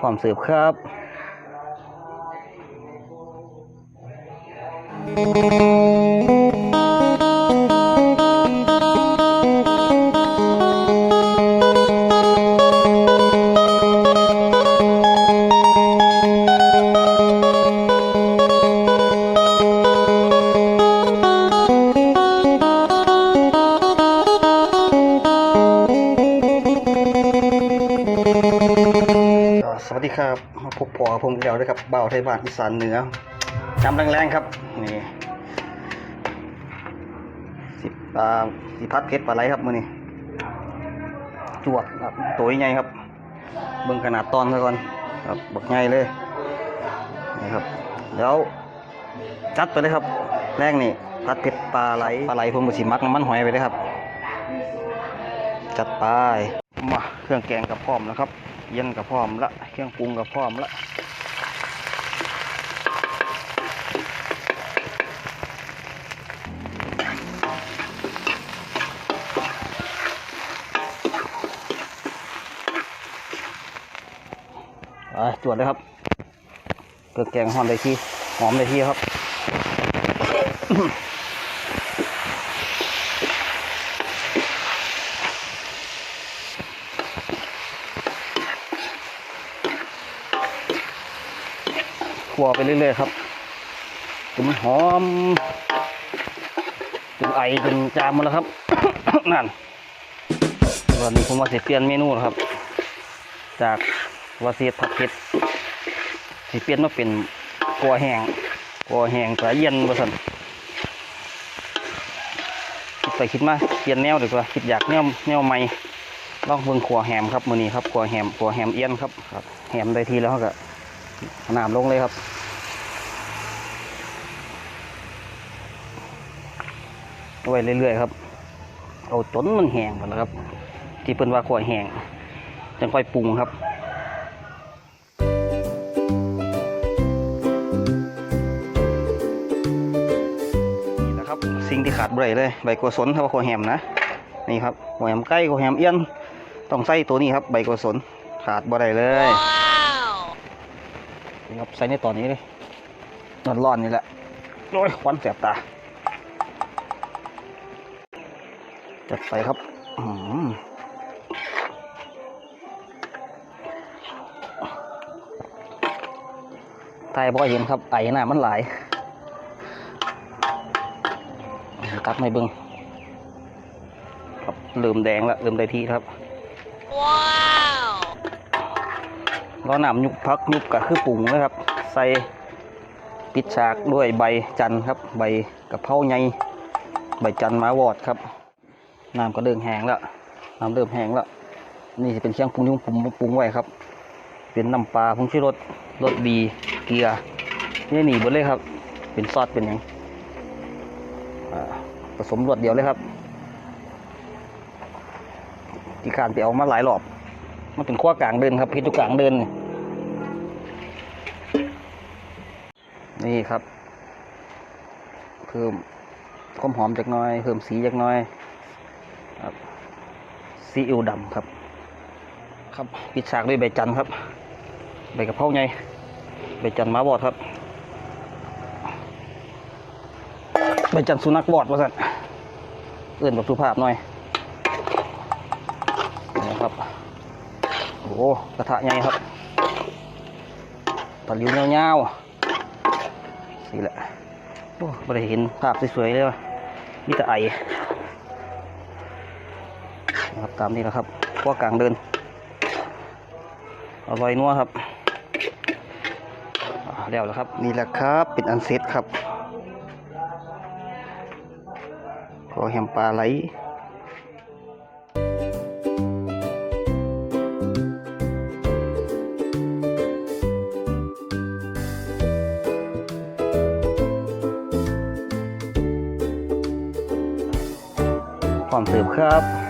พร้อมเสิร์ฟครับ ดีครับพบปอผมอีกแล้วด้วยครับเบาไทยบ้านอีสานเหนือจำแรงๆครับนี่สิบปลาสิพัดเพชรปลาไหลครับมือนี้จวดครับตัวใหญ่ครับเบิ่งขนาดตอนซะก่อนครับบักใหญ่เลยนี่ครับแล้วจัดไปเลยครับ แรกนี่พัดเพชรปลาไหลปลาไหลผมบุสิมักน้ำมันหอยไปเลยครับ จัดไป มาเครื่องแกงกับพร้อมแล้วครับ เย็นกับพร้อมละ เครื่องปรุงกับพร้อมละไปจวดเลยครับเครื่อแกงหอมได้ที่หอมได้ที่ครับ คั่วไปเรื่อยๆครับจนมันหอมจนไอจนจามหมดแล้วครับ นั่นวันนี้ผมว่าสิเปลี่ยนเมนูแล้วครับ จากวาเสียผัดเผ็ดสิเปลี่ยนมาเป็นกัวแห้งกัวแห้งปลาเย็นว่าสันคิดไปคิดมาเปลี่ยนแนวดีกว่าคิดอยากแนวแนวใหม่ลองเบิ่งขัวแฮมครับมือนี้ครับขัวแฮมขัวแฮมเอี้ยนครับครับแฮมได้ทีแล้วก็ น้ำลงเลยครับไว้เรื่อยๆครับ เอาจนมันแห้งหมดแล้วครับ ที่เป็นว่าขวแห้งจังค่อยปรุงครับนี่นะครับ สิ่งที่ขาดบ่ได้เลยใบกัวสนถ้าว่าขวแหมนะนี่ครับขวแหมไก่ขวแหมเอี้ยนต้องใส่ตัวนี้ครับ ใบกัวสนขาดบ่ได้เลย ครับใส่ในตอนนี้เลยร้อนๆนี่แหละโอ้ยควันแสบตา จัดไปครับอืมไทยบ่เห็นครับไอ้น่ะมันหลายตักไม่เบิ้งครับเริ่มแดงแล้วเริ่มได้ที่ครับ ก็นำยุบพักยุบก็คือปรุงนะครับ ใส่ปิดฉากด้วยใบจันทร์ครับ ใบกะเพราไงใบจันทร์มาวอดครับน้ำก็เริ่มแห้งแล้วน้ำเริ่มแห้งแล้ว นี่จะเป็นเครื่องปรุงที่ผมปรุงไว้ครับ เป็นน้ำปลาผงชูรสรสดีเกลือนี่หนีหมดเลยครับ เป็นซอสเป็นหยังอ่าผสมรสเดียวเลยครับที่ขานไปเอามาหลายรอบมันเป็นขั้วกลางเดินครับพิจุกลางเดิน นี่ครับ เพิ่มความหอมจากน้อย เพิ่มสีจากน้อยครับซีอิ๊วดำครับ ครับปิดฉากด้วยใบจันทร์ครับใบกระเพราไงใบจันทร์มาบอดครับใบจันทร์สุนัขบอดว่าสันเอื่นแบบสุภาพหน่อยนะครับโอ้กระทะใหญ่ครับตะลิวเงาวๆ สิแหละโอ้ไม่ได้เห็นภาพสวยๆเลยว่ะมีแต่ไอนะครับตามนี้นะครับพวกกลางเดินอร่อยนัวครับแล้วแล้วครับนี่แหละครับเป็นอันเซ็ตครับขอแฮมปลาไหล พร้อมเสิร์ฟครับ